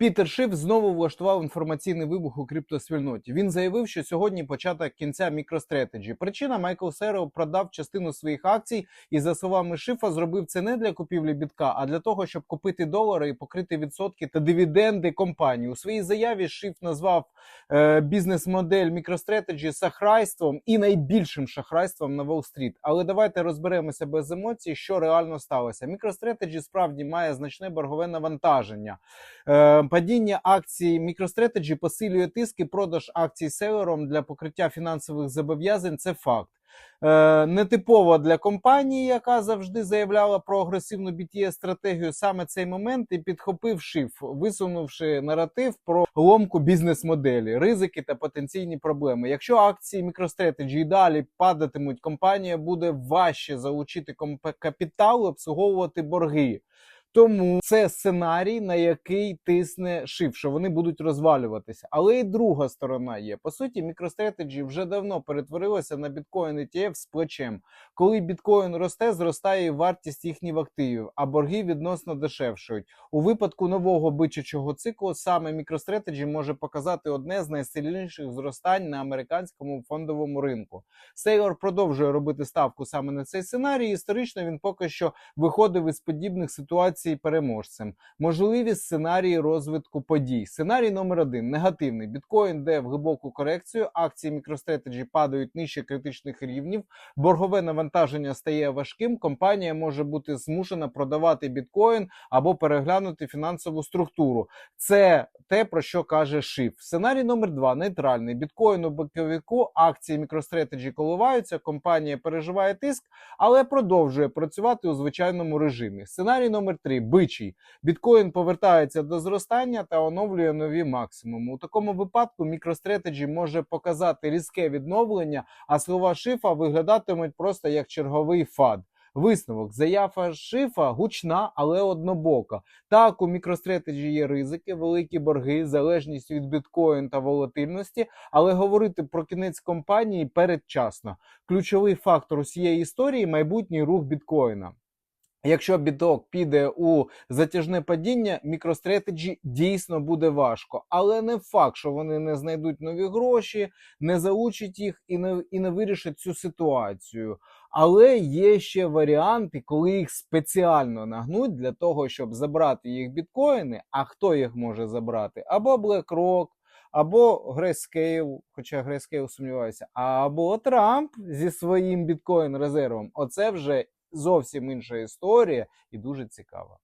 Пітер Шиф знову влаштував інформаційний вибух у криптоспільноті. Він заявив, що сьогодні початок кінця MicroStrategy. Причина Майкл Серо продав частину своїх акцій і, за словами Шифа, зробив це не для купівлі бітка, а для того, щоб купити долари і покрити відсотки та дивіденди компанії. У своїй заяві Шиф назвав е, бізнес-модель MicroStrategy шахрайством і найбільшим шахрайством на Уолл-стріт. Але давайте розберемося без емоцій, що реально сталося. MicroStrategy справді має значне боргове навантаження. Е, Падіння акцій MicroStrategy посилює тиск і продаж акцій селером для покриття фінансових зобов'язань. Це факт. Е, нетипово для компанії, яка завжди заявляла про агресивну bts стратегію саме цей момент і підхопив шиф, висунувши наратив про ломку бізнес-моделі, ризики та потенційні проблеми. Якщо акції MicroStrategy і далі падатимуть, компанія буде важче залучити комп- капітал обслуговувати борги. Тому це сценарій, на який тисне шиф, що вони будуть розвалюватися. Але і друга сторона є. По суті, MicroStrategy вже давно перетворилося на біткоін ETF з плечем. Коли біткоін росте, зростає і вартість їхніх активів, а борги відносно дешевшують. У випадку нового бичачого циклу саме MicroStrategy може показати одне з найсильніших зростань на американському фондовому ринку. Сейлор продовжує робити ставку саме на цей сценарій. Історично він поки що виходив із подібних ситуацій переможцем. Можливі сценарії розвитку подій. Сценарій номер один негативний. Біткоін йде в глибоку корекцію. Акції MicroStrategy падають нижче критичних рівнів. Боргове навантаження стає важким. Компанія може бути змушена продавати біткоін або переглянути фінансову структуру. Це те, про що каже Шиф. Сценарій номер два нейтральний. Біткоін у боковіку, акції MicroStrategy коливаються, компанія переживає тиск, але продовжує працювати у звичайному режимі. Сценарій номер три бичий. Біткоін повертається до зростання та оновлює нові максимуми. У такому випадку MicroStrategy може показати різке відновлення, а слова шифа виглядатимуть просто як черговий фад. Висновок заява шифа гучна, але однобока. Так, у MicroStrategy є ризики, великі борги, залежність від біткоін та волатильності, але говорити про кінець компанії передчасно. Ключовий фактор усієї історії майбутній рух біткоїна. Якщо біток піде у затяжне падіння, MicroStrategy дійсно буде важко, але не факт, що вони не знайдуть нові гроші, не залучать їх і не, і не вирішать цю ситуацію. Але є ще варіанти, коли їх спеціально нагнуть для того, щоб забрати їх біткоїни. А хто їх може забрати? Або BlackRock, або Grayscale, хоча Grayscale сумніваюся, або Трамп зі своїм біткоін резервом. Оце вже зовсім інша історія і дуже цікава.